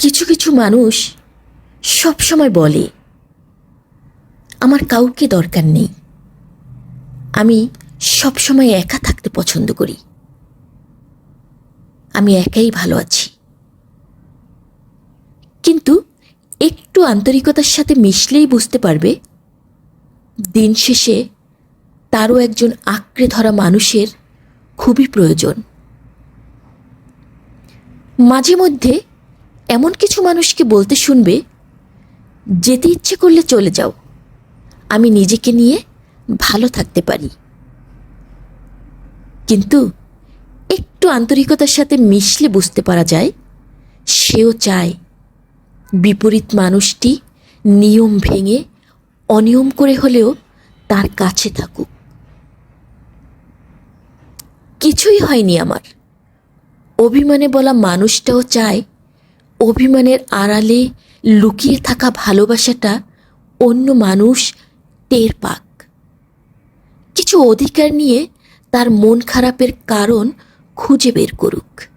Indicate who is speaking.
Speaker 1: কিছু কিছু মানুষ সব সময় বলে, আমার কাউকে দরকার নেই। আমি সব সময় একা থাকতে পছন্দ করি। আমি একাই ভালো আছি। কিন্তু একটু আন্তরিকতার সাথে মিশলেই বুঝতে পারবে, দিন শেষে তারও একজন আঁকড়ে ধরা মানুষের খুবই প্রয়োজন। মাঝে মধ্যে এমন কিছু মানুষকে বলতে শুনবে, যেতে ইচ্ছে করলে চলে যাও। আমি নিজেকে নিয়ে ভালো থাকতে পারি। কিন্তু একটু আন্তরিকতার সাথে মিশলে বুঝতে পারা যায়, সেও চায় বিপরীত মানুষটি নিয়ম ভেঙে অনিয়ম করে হলেও তার কাছে থাকুক। কিছুই হয়নি আমার। অভিমানে বলা মানুষটাও চায় অভিমানের আড়ালে লুকিয়ে থাকা ভালোবাসাটা অন্য মানুষ টের পাক। কিছু অধিকার নিয়ে তার মন খারাপের কারণ খুঁজে বের করুক।